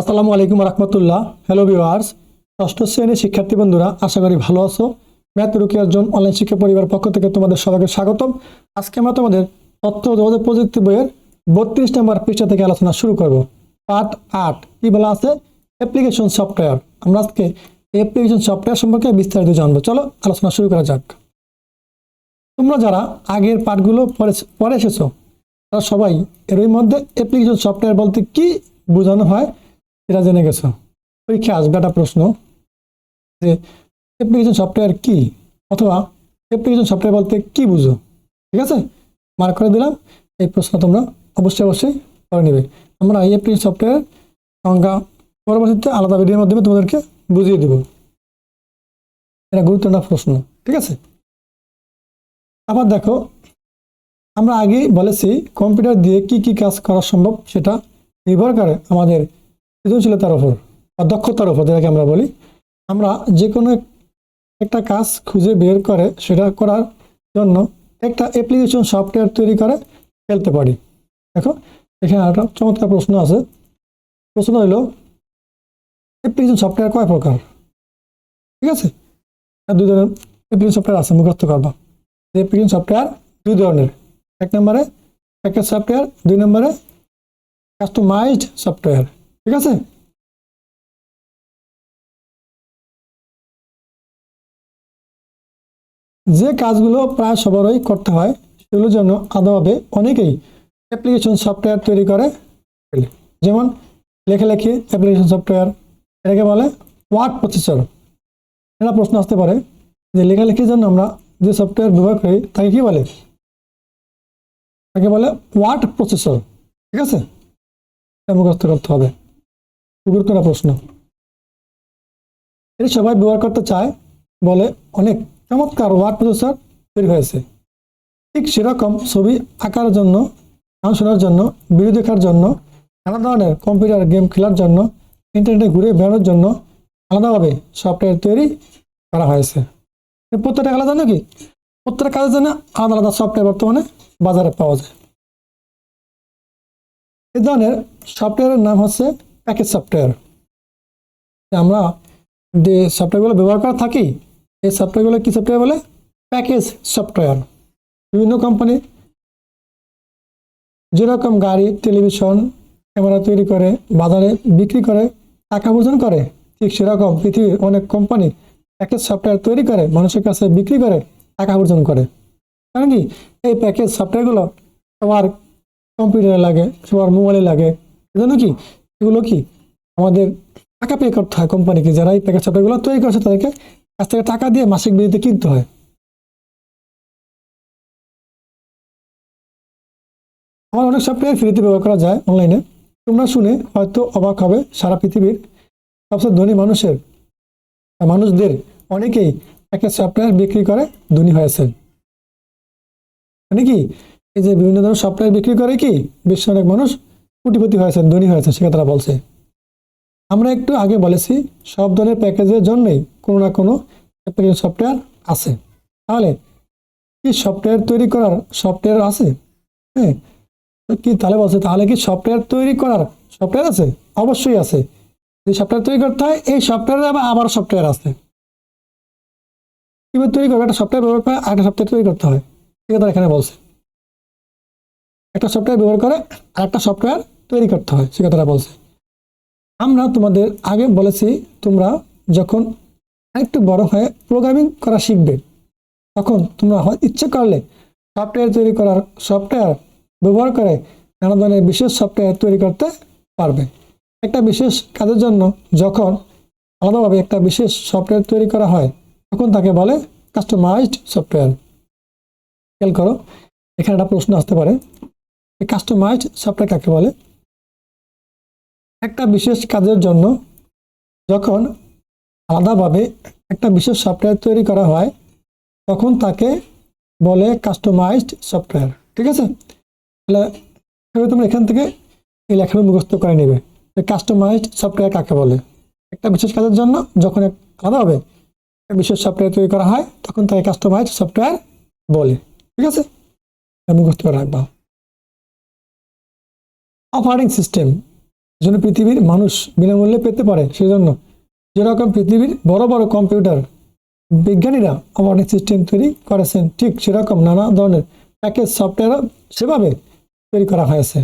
আসসালামু আলাইকুম রহমতুল্লাহ। Hello viewers ষষ্ঠ শ্রেণির শিক্ষার্থী বন্ধুরা, আশা করি ভালো আছো। ম্যাথ রুকিয়ার জন অনলাইন শিক্ষা পরিবার পক্ষ থেকে তোমাদের সবাইকে স্বাগতম। আজকে আমরা তোমাদের তথ্য যোগাযোগ প্রযুক্তি বইয়ের বত্রিশ নম্বর পৃষ্ঠা থেকে আলোচনা শুরু করব। পার্ট আট। কি বলা আছে? অ্যাপ্লিকেশন সফটওয়্যার আমরা আজকে অ্যাপ্লিকেশন সফটওয়্যার সম্পর্কে বিস্তারিত জানব। চলো আলোচনা শুরু করা যাক। তোমরা যারা আগের পড়ে পড়ে এসেছ, তারা সবাই এর মধ্যে অ্যাপ্লিকেশন সফটওয়্যার বলতে কি বোঝানো হয়? এটা জেনে গেছো। পরীক্ষা আসবে একটা প্রশ্ন? যে অ্যাপ্লিকেশন সফটওয়্যার কি? অথবা অ্যাপ্লিকেশন সফটওয়্যার বলতে কি বুঝো? ঠিক আছে? মার্ক করে দিলাম। এই প্রশ্ন তোমরা অবশ্যই অবশ্যই করে নেবে। আমরা এই অ্যাপ্লিকেশন সফটওয়্যার সংজ্ঞা পরবর্তীতে আলাদা ভিডিওর মাধ্যমে তোমাদেরকে বুঝিয়ে দেব। এটা গুরুত্বপূর্ণ প্রশ্ন, ঠিক আছে? আবার দেখো, আমরা আগেই বলেছি কম্পিউটার দিয়ে কি কি কাজ করা সম্ভব সেটা নির্ভর করে আমাদের সৃজনশীলতার ওপর বা দক্ষতার ওপর যেটাকে আমরা বলি, আমরা যে কোনো এক- একটা কাজ খুঁজে বের করে সেটা করার জন্য একটা অ্যাপ্লিকেশন সফটওয়্যার তৈরি করে ফেলতে পারি। দেখো, এখানে একটা চমৎকার প্রশ্ন আছে। প্রশ্ন হইল অ্যাপ্লিকেশন সফটওয়্যার কয় প্রকার? ঠিক আছে? দুই ধরনের অ্যাপ্লিকেশন সফটওয়্যার আছে, মুখস্থ করবা। অ্যাপ্লিকেশন সফটওয়্যার দুই ধরনের। এক নম্বরে প্যাকেজ সফটওয়্যার দুই নম্বরে কাস্টমাইজড সফটওয়্যার ঠিক আছে? যে কাজগুলো প্রায় সবারই করতে হয় সেগুলোর জন্য আদৌভাবে অনেকেই অ্যাপ্লিকেশন সফটওয়্যার তৈরি করে। যেমন লেখালেখি অ্যাপ্লিকেশন সফটওয়্যার এটাকে বলে ওয়ার্ড প্রসেসর এটা প্রশ্ন আসতে পারে যে লেখালেখির জন্য আমরা যে সফটওয়্যার ব্যবহার করি, তাকে কি বলে? তাকে বলে ওয়ার্ড প্রসেসর ঠিক আছে? মুখস্থ করতে হবে। গুরুত্বপূর্ণ প্রশ্ন। এটি সবাই ব্যবহার করতে চায় বলে অনেক চমৎকার ওয়ার্ড প্রসেসর তৈরি হয়েছে। ঠিক সেরকম ছবি আঁকার জন্য, গান শোনার জন্য, ভিডিও দেখার জন্য, নানা ধরনের কম্পিউটার গেম খেলার জন্য, ইন্টারনেটে ঘুরে বেড়ানোর জন্য আলাদাভাবে সফটওয়্যার তৈরি করা হয়েছে। প্রত্যেকটা আলাদা নাকি প্রত্যেকটা কাজের জন্য আলাদা আলাদা সফটওয়্যার বর্তমানে বাজারে পাওয়া যায়। এই ধরনের সফটওয়্যারের নাম হচ্ছে প্যাকেজ সফটওয়্যার। আমরা যে সফটওয়্যারগুলো ব্যবহার করে থাকি, এই সফটওয়্যারগুলো কি সফটওয়্যার বলে? Package software. বিভিন্ন কোম্পানি যেরকম গাড়ি, টেলিভিশন, ক্যামেরা তৈরি করে, বাজারে বিক্রি করে, টাকা উপার্জন করে, ঠিক সেরকম পৃথিবীর অনেক কোম্পানি প্যাকেজ সফটওয়্যার তৈরি করে, মানুষের কাছে বিক্রি করে, টাকা উপার্জন করে। কারণ কি? এই প্যাকেজ সফটওয়্যারগুলো সবার কম্পিউটারে লাগে, সবার মোবাইলে লাগে। এজন্য কি? এগুলো কি? আমাদের টাকা পে করতে হয় কোম্পানিকে যারা এই প্যাকেজ সফটওয়্যারগুলো তৈরি করছে তাদেরকে কাছ থেকে টাকা দিয়ে মাসিক বিধিতে কিনতে হয়। আমার অনেক সফটওয়্যার ফ্রিতে ব্যবহার করা যায় অনলাইনে তোমরা শুনে হয়তো অবাক হবে, সারা পৃথিবীর সবচেয়ে ধনী মানুষের মানুষদের অনেকেই একটা সফটওয়্যার বিক্রি করে ধনী হয়েছেন মানে কি? এই যে বিভিন্ন ধরনের সফটওয়্যার বিক্রি করে কি? বিশ্বের অনেক মানুষ কোটিপতি হয়েছেন, ধনী হয়েছেন সেটা তারা বলছে, আমরা একটু আগে বলেছি, সব ধরনের প্যাকেজের জন্যই কোনো না কোনো সফটওয়্যার আছে। তাহলে কি সফটওয়্যার তৈরি করার সফটওয়্যার আছে? হ্যাঁ কি তাহলে বলছে, তাহলে কি সফটওয়্যার তৈরি করার সফটওয়্যার আছে? অবশ্যই আছে। যে সফটওয়্যার তৈরি করতে হয়, এই সফটওয়্যারে আবার আবার সফটওয়্যার আছে। কীভাবে তৈরি করবে? একটা সফটওয়্যার ব্যবহার করে আরেকটা সফটওয়্যার তৈরি করতে হয়। ঠিক আছে এখানে বলছে। একটা সফটওয়্যার ব্যবহার করে আরেকটা সফটওয়্যার তৈরি করতে হয়, সে কথাটা বলছে। আমরা তোমাদের আগে বলেছি, তোমরা যখন একটু বড় হয়ে প্রোগ্রামিং করা শিখবে, তখন তোমরা হয় ইচ্ছে করলে সফটওয়্যার তৈরি করার সফটওয়্যার ব্যবহার করে নানা ধরনের বিশেষ সফটওয়্যার তৈরি করতে পারবে। একটা বিশেষ কাজের জন্য যখন আলাদাভাবে একটা বিশেষ সফটওয়্যার তৈরি করা হয়, তখন তাকে বলে কাস্টমাইজড সফটওয়্যার খেয়াল করো, এখানে একটা প্রশ্ন আসতে পারে। কাস্টমাইজড সফটওয়্যার কাকে বলে? একটা বিশেষ কাজের জন্য যখন আলাদাভাবে একটা বিশেষ সফটওয়্যার তৈরি করা হয়, তখন তাকে বলে কাস্টমাইজড সফটওয়্যার ঠিক আছে? তাহলে তোমরা এখান থেকে এই লেখাটা মুখস্থ করে নেবে কাস্টমাইজড সফটওয়্যার কাকে বলে। একটা বিশেষ কাজের জন্য যখন আলাদাভাবে একটা বিশেষ সফটওয়্যার তৈরি করা হয়, তখন তাকে কাস্টমাইজড সফটওয়্যার বলে, ঠিক আছে? মুখস্থ করে রাখবা। অপারেটিং সিস্টেম যেন পৃথিবীর মানুষ বিনামূল্যে পেতে পারে, সেজন্য যেরকম পৃথিবীর বড় বড় কম্পিউটার বিজ্ঞানীরা অপারেটিং সিস্টেম তৈরি করেছেন, ঠিক সেরকম নানা ধরনের প্যাকেজ সফটওয়্যার সেভাবে তৈরি করা হয়েছে।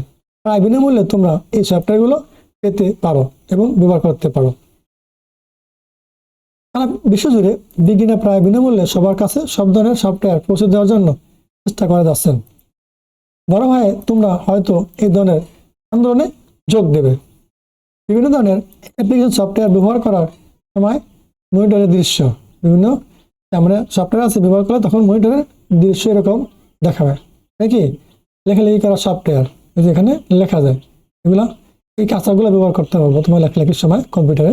প্রায় বিনামূল্যে তোমরা এই সফটওয়্যারগুলো পেতে পারো এবং ব্যবহার করতে পারো। সারা বিশ্বজুড়ে বিজ্ঞানীরা প্রায় বিনামূল্যে সবার কাছে সব ধরনের সফটওয়্যার পৌঁছে দেওয়ার জন্য চেষ্টা করে যাচ্ছেন। বড় ভাইয়ে তোমরা হয়তো এই ধরনের আন্দোলনে যোগ দেবে। বিভিন্ন ধরনের অ্যাপ্লিকেশন সফটওয়্যার ব্যবহার করার সময় মনিটরের দৃশ্য। বিভিন্ন আমরা সফটওয়্যার আছে ব্যবহার করলে তখন মনিটরের দৃশ্য এরকম দেখাবে। নাকি লেখালেখি করা সফটওয়্যার যে এখানে লেখা যায়। এগুলো এই কাঁচাগুলো ব্যবহার করতে পারব তোমার লেখালেখির সময় কম্পিউটারে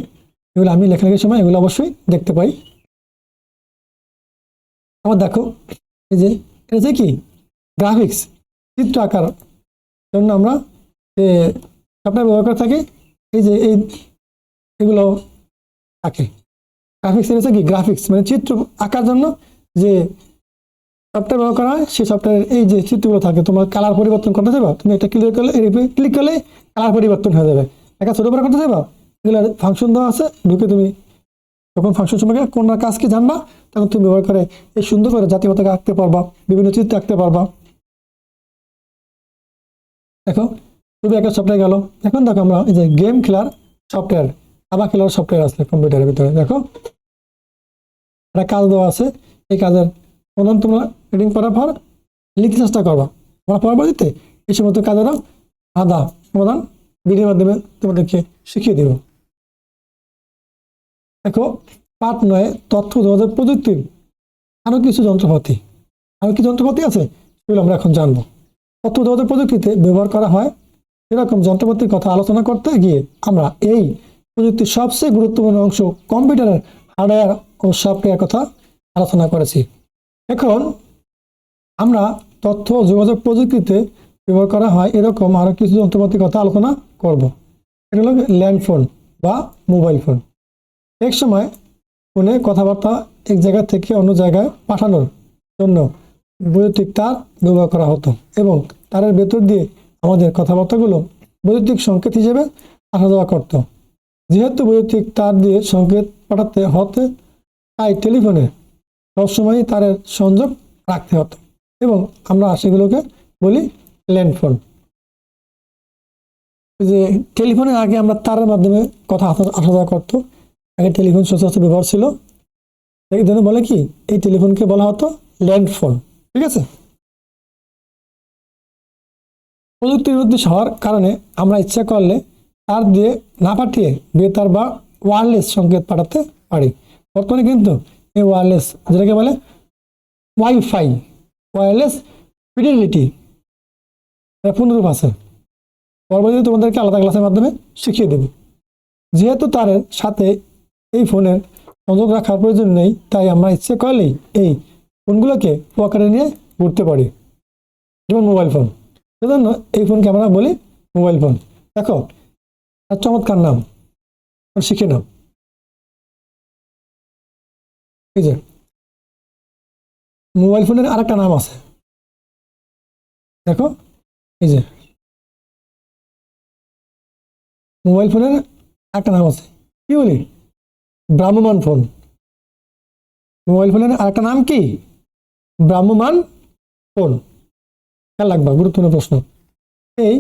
এগুলো আমি লেখালেখির সময় এগুলো অবশ্যই দেখতে পাই। আবার দেখো, এই যে এটা কি? গ্রাফিক্স চিত্র আঁকার জন্য আমরা সফটওয়্যার ব্যবহার করে থাকি, এই যে এই এগুলো থাকে গ্রাফিক্স হচ্ছে কি? গ্রাফিক্স মানে চিত্র আঁকার জন্য যে সফটওয়্যার ব্যবহার করা হয়, সেই সফটওয়্যারের এই যে চিত্রগুলো থাকে, তোমার কালার পরিবর্তন করতে চাইবা তুমি এটা ক্লিক করলে ক্লিক করলে কালার পরিবর্তন হয়ে যাবে। একটা ছোটো বড় করতে চাইবা এগুলো ফাংশন দেওয়া আছে, ঢুকে তুমি যখন ফাংশন সম্পর্কে কোনটার কাজ কি জানবা, তখন তুমি ব্যবহার করে এই সুন্দর করে জাতীয় পতাকা আঁকতে পারবা, বিভিন্ন চিত্র আঁকতে পারবা। দেখো খুবই একটা সফটওয়্যার গেল, এখন দেখো আমরা এই যে গেম খেলার সফটওয়্যার আবার খেলার সফটওয়্যার আছে কম্পিউটারের ভিতরে, দেখো। একটা কাজ দেওয়া আছে, এই কাজের প্রধান তোমরা রিডিং করার পর লিখতে চেষ্টা করবা। আমরা পরবর্তীতে এই সমস্ত কাজেরও আদা সমাধান ভিডিওর মাধ্যমে তোমাদেরকে শিখিয়ে দেব। দেখো, পাঠ নয়, তথ্য যোগাযোগ প্রযুক্তির আরও কিছু যন্ত্রপাতি। আরও কি যন্ত্রপাতি আছে? সেগুলো আমরা এখন জানব। তথ্য যোগাযোগ প্রযুক্তিতে ব্যবহার করা হয় এরকম যন্ত্রপাতির কথা আলোচনা করতে গিয়ে আমরা এই প্রযুক্তির সবচেয়ে গুরুত্বপূর্ণ অংশ কম্পিউটারের হার্ডওয়্যার ও সফটওয়্যার কথা আলোচনা করেছি। এখন আমরা তথ্য যোগাযোগ প্রযুক্তিতে ব্যবহার করা হয় এরকম আরও কিছু যন্ত্রপাতির কথা আলোচনা করব। এটা হলো ল্যান্ডফোন বা মোবাইল ফোন। এক সময় ফোনে কথাবার্তা এক জায়গা থেকে অন্য জায়গায় পাঠানোর জন্য বৈদ্যুতিক তার ব্যবহার করা হতো এবং তারের ভেতর দিয়ে আমাদের কথাবার্তাগুলো বৈদ্যুতিক সংকেত হিসেবে আসা যাওয়া করতো। যেহেতু বৈদ্যুতিক তার দিয়ে সংকেত পাঠাতে হতে তাই টেলিফোনে সবসময়ই তারের সংযোগ রাখতে হতো এবং আমরা সেগুলোকে বলি ল্যান্ডফোন। যে টেলিফোনের আগে আমরা তারের মাধ্যমে কথা আসা যাওয়া করতো। আগে টেলিফোন সচরাচর ব্যবহার ছিল। এই জন্য বলে কি, এই টেলিফোনকে বলা হতো ল্যান্ডফোন, ঠিক আছে? প্রযুক্তির উন্নতি হওয়ার কারণে আমরা ইচ্ছা করলে তার দিয়ে না পাঠিয়ে বেতার বা ওয়ারলেস সংকেত পাঠাতে পারি। বর্তমানে কিন্তু এই ওয়ারলেস যেটাকে বলে ওয়াইফাই ওয়্যারলেস ফিডেলিটি পুনরূপ আছে। পরবর্তীতে তোমাদেরকে আলাদা ক্লাসের মাধ্যমে শিখিয়ে দেব। যেহেতু তারের সাথে এই ফোনের সংযোগ রাখার প্রয়োজন নেই, তাই আমরা ইচ্ছে করলেই এই ফোনগুলোকে পকেটে নিয়ে ঘুরতে পারি। যেমন মোবাইল ফোন সেজন্য এই ফোনকে আমরা বলি মোবাইল ফোন। দেখো আর চমৎকার নাম। শিখে নাও। এই যে, মোবাইল ফোনের আরেকটা নাম আছে। দেখো, এই যে, মোবাইল ফোনের একটা নাম আছে। কি বলি? ব্রাহ্মমান ফোন। মোবাইল ফোনের আরেকটা নাম কি? ব্রাহ্মমান ফোন। খেয়াল রাখবা, গুরুত্বপূর্ণ প্রশ্ন। এই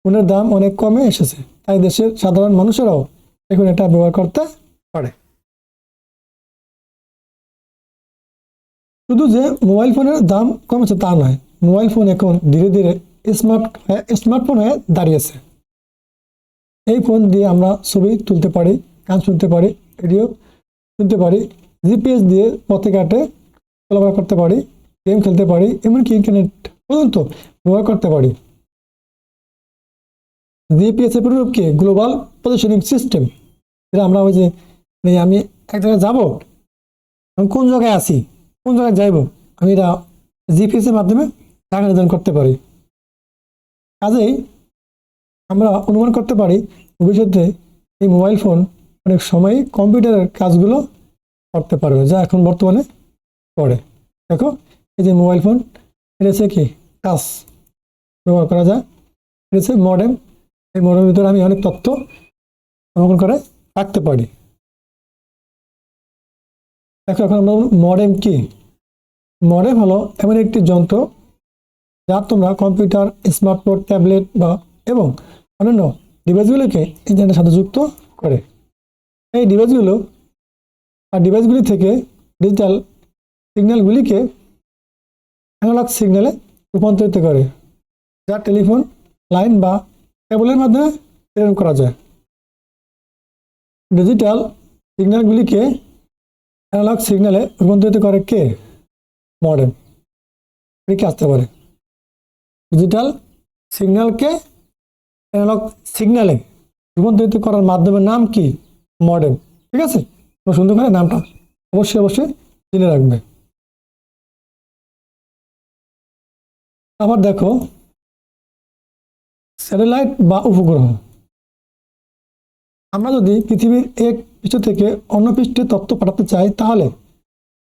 ফোনের দাম অনেক কমে এসেছে, তাই দেশের সাধারণ মানুষেরাও এখন এটা ব্যবহার করতে পারে। শুধু যে মোবাইল ফোনের দাম কমেছে তা নয়, মোবাইল ফোন এখন ধীরে ধীরে স্মার্ট স্মার্টফোন হয়ে দাঁড়িয়েছে। এই ফোন দিয়ে আমরা ছবি তুলতে পারি, গান শুনতে পারি, রেডিও শুনতে পারি, জিপিএস দিয়ে পথে ঘাটে চলাফেরা করতে পারি, গেম খেলতে পারি, এমনকি ইন্টারনেট পর্যন্ত ব্যবহার করতে পারি। জিপিএস এর পরিরূপ কি? গ্লোবাল পজিশনিং সিস্টেম যেটা আমরা ওই যে আমি এক জায়গায় যাব কোন জায়গায় আছি, কোন জায়গায় যাইব, আমি এটা জিপিএস এর মাধ্যমে টাকা নির্ধারণ করতে পারি। কাজেই আমরা অনুমান করতে পারি, ভবিষ্যতে এই মোবাইল ফোন অনেক সময় কম্পিউটারের কাজগুলো করতে পারবে, যা এখন বর্তমানে করে। দেখো, এই যে মোবাইল ফোন এটা হচ্ছে কি? টাচ ব্যবহার করা যায়। এটা হচ্ছে মডেম এই মডেমের ভিতরে আমি অনেক তথ্য সংরক্ষণ করে রাখতে পারি। দেখো, এখন আমরা মডেম কি? মডেম হলো এমন একটি যন্ত্র যা তোমরা কম্পিউটার স্মার্টফোন ট্যাবলেট বা এবং অন্যান্য ডিভাইসগুলোকে ইন্টারনেটের সাথে যুক্ত করে। এই ডিভাইসগুলো আর ডিভাইসগুলি থেকে ডিজিটাল সিগন্যালগুলিকে অ্যানালগ সিগন্যালে রূপান্তরিত করে, যা টেলিফোন লাইন বা কেবলের মাধ্যমে প্রেরণ করা যায়। ডিজিটাল সিগন্যালগুলিকে অ্যানালগ সিগন্যালে রূপান্তরিত করে কে? মডেম কে আসতে পারে। ডিজিটাল সিগন্যালকে অ্যানালগ সিগন্যালে রূপান্তরিত করার মাধ্যমের নাম কি? মডেম ঠিক আছে? সুন্দর করে নামটা অবশ্যই অবশ্যই জেনে রাখবে। আবার দেখো, স্যাটেলাইট বা উপগ্রহ। আমরা যদি পৃথিবীর এক পৃষ্ঠ থেকে অন্য পৃষ্ঠে তথ্য পাঠাতে চাই, তাহলে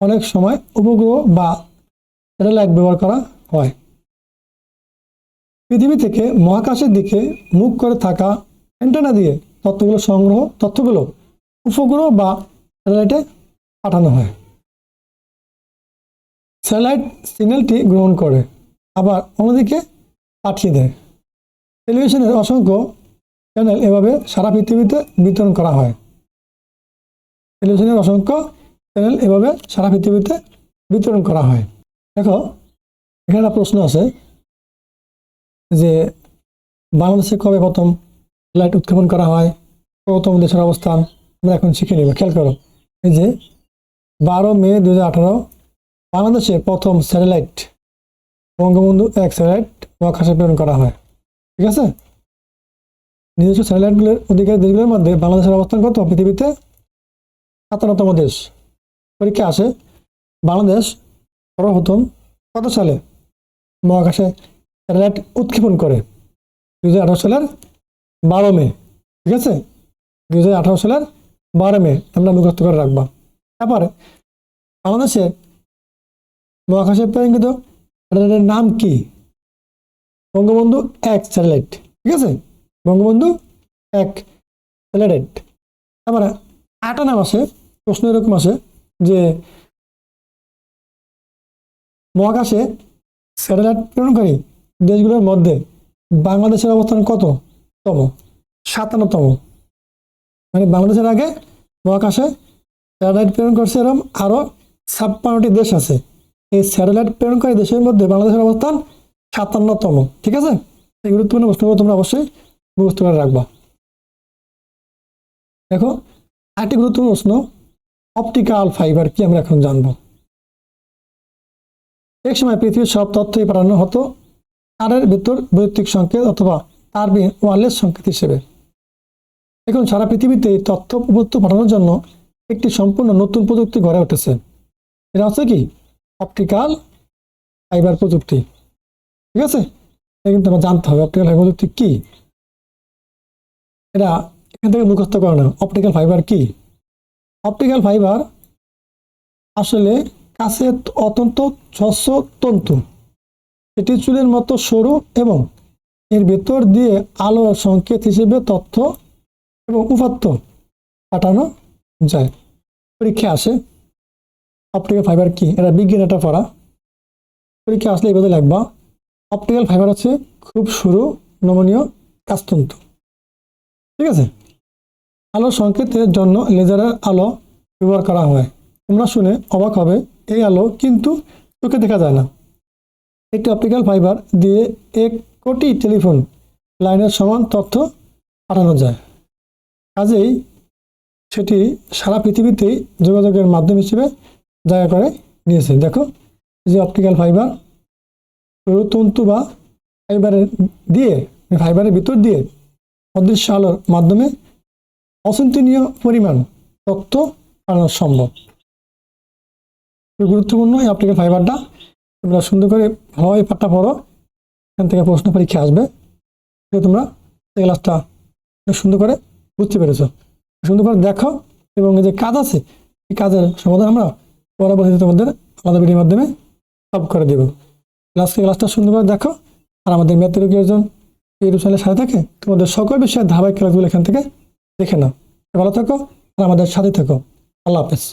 অনেক সময় উপগ্রহ বা স্যাটেলাইট ব্যবহার করা হয়। পৃথিবী থেকে মহাকাশের দিকে মুখ করে থাকা অ্যান্টেনা দিয়ে তথ্যগুলো সংগ্রহ তথ্যগুলো উপগ্রহ বা স্যাটেলাইটে পাঠানো হয়। স্যাটেলাইট সিগন্যালটি গ্রহণ করে। আবার অন্যদিকে পাঠিয়ে দেয়। টেলিভিশনের অসংখ্য চ্যানেল এভাবে সারা পৃথিবীতে বিতরণ করা হয়। টেলিভিশনের অসংখ্য চ্যানেল এভাবে সারা পৃথিবীতে বিতরণ করা হয়। দেখো, এখানে একটা প্রশ্ন আছে যে, বাংলাদেশে কবে প্রথম লাইট উৎক্ষেপণ করা হয়? প্রথম দেশের অবস্থান আমরা এখন শিখে নিব। খেয়াল করো, এই যে বারো মে দু হাজার আঠারো, বাংলাদেশে প্রথম স্যাটেলাইট বঙ্গবন্ধু এক স্যাটেলাইট মহাকাশে প্রেরণ করা হয়। ঠিক আছে? নিজস্ব স্যাটেলাইটগুলোর অধিকার দেশগুলোর মধ্যে বাংলাদেশের অবস্থান কত? পৃথিবীতে সাতান্নতম দেশ। পরীক্ষা আসে, বাংলাদেশ সর্বপ্রথম কত সালে মহাকাশে স্যাটেলাইট উৎক্ষেপণ করে? দু হাজার আঠারো সালের বারো মে। ঠিক আছে? দু হাজার আঠারো সালের বারো মে। আমরা মুখস্থ করে রাখবা। তারপরে বাংলাদেশে মহাকাশে প্রেরণকৃত স্যাটেলাইটের নাম কি? বঙ্গবন্ধু এক স্যাটেলাইট, ঠিক আছে? বঙ্গবন্ধু এক স্যাটেলাইট। তারপরে আটা নাম আছে, প্রশ্ন এরকম আসে যে মহাকাশে স্যাটেলাইট প্রেরণকারী দেশগুলোর মধ্যে বাংলাদেশের অবস্থান কত তম সাতান্নতম। মানে বাংলাদেশের আগে মহাকাশে স্যাটেলাইট প্রেরণ করছে এরকম আরও ছাপ্পান্নটি দেশ আছে। এই স্যাটেলাইট প্রেরণকারী দেশের মধ্যে বাংলাদেশের অবস্থান সাতান্নতম, ঠিক আছে? এই গুরুত্বপূর্ণ প্রশ্নগুলো তোমরা অবশ্যই মুখস্থ করে রাখবা। দেখো, আরেকটি গুরুত্বপূর্ণ প্রশ্ন, অপটিক্যাল ফাইবার কি আমরা এখন জানব? এক সময় পৃথিবীর সব তথ্যই পাঠানো হতো তারের ভিতর বৈদ্যুতিক সংকেত অথবা তারবিহীন ওয়ারলেস সংকেত হিসেবে। এখন সারা পৃথিবীতে তথ্য উপত্য পাঠানোর জন্য একটি সম্পূর্ণ নতুন প্রযুক্তি গড়ে উঠেছে। এটা হচ্ছে কি? অপটিক্যাল ফাইবার প্রযুক্তি। ঠিক আছে? এটা কিন্তু আমার জানতে হবে, অপটিক্যাল ফাইবার প্রযুক্তি কি? এটা এখান থেকে মুখস্থ করে না, অপটিক্যাল ফাইবার কি? অপটিক্যাল ফাইবার আসলে কাছে অত্যন্ত স্বচ্ছ তন্তু। এটি চুলের মতো সরু এবং এর ভেতর দিয়ে আলো সংকেত হিসেবে তথ্য এবং উপাত্ত পাঠানো যায়। পরীক্ষা আসে। অপটিক্যাল ফাইবার কি? এটা বিজ্ঞান এটা পড়া। পরীক্ষা আসলে এইভাবে লাগবা অপটিক্যাল ফাইবার হচ্ছে খুব সরু, নমনীয় কাজতন্তু ঠিক আছে? আলো সংকেতের জন্য লেজারের আলো ব্যবহার করা হয়। তোমরা শুনে অবাক হবে, এই আলো কিন্তু চোখে দেখা যায় না। একটি অপটিক্যাল ফাইবার দিয়ে এক কোটি টেলিফোন লাইনের সমান তথ্য পাঠানো যায়। কাজেই সেটি সারা পৃথিবীতেই যোগাযোগের মাধ্যম হিসেবে জায়গা করে নিয়েছে দেখো যে অপটিক্যাল ফাইবার তন্তু বা ফাইবারের দিয়ে ফাইবারের ভিতর দিয়ে অদৃশ্য আলোর মাধ্যমে অচিন্তনীয় পরিমাণ তথ্য পাঠানো সম্ভব। গুরুত্বপূর্ণ এই অপটিক্যাল ফাইবারটা তোমরা সুন্দর করে ভালোভাবে পাঠটা পড়ো, এখান থেকে প্রশ্ন পরীক্ষা আসবে। তোমরা এই ক্লাসটা সুন্দর করে বুঝতে পেরেছ। সুন্দর করে দেখো এবং এই যে কাজ আছে, এই কাজের সমাধান আমরা পরবর্তীতে তোমাদের আলাদা ভিডিওর মাধ্যমে সব করে দেবো। ক্লাসকে ক্লাসটা সুন্দর করে দেখো। আর আমাদের ম্যাথের একজন ইউটিউব চ্যানেলের সাথে থাকে তোমাদের সকল বিষয়ে ধারাবাহিক ক্লাসগুলো এখান থেকে দেখে নাও। ভালো থাকো আর আমাদের সাথে থাকো। আল্লাহ হাফেজ।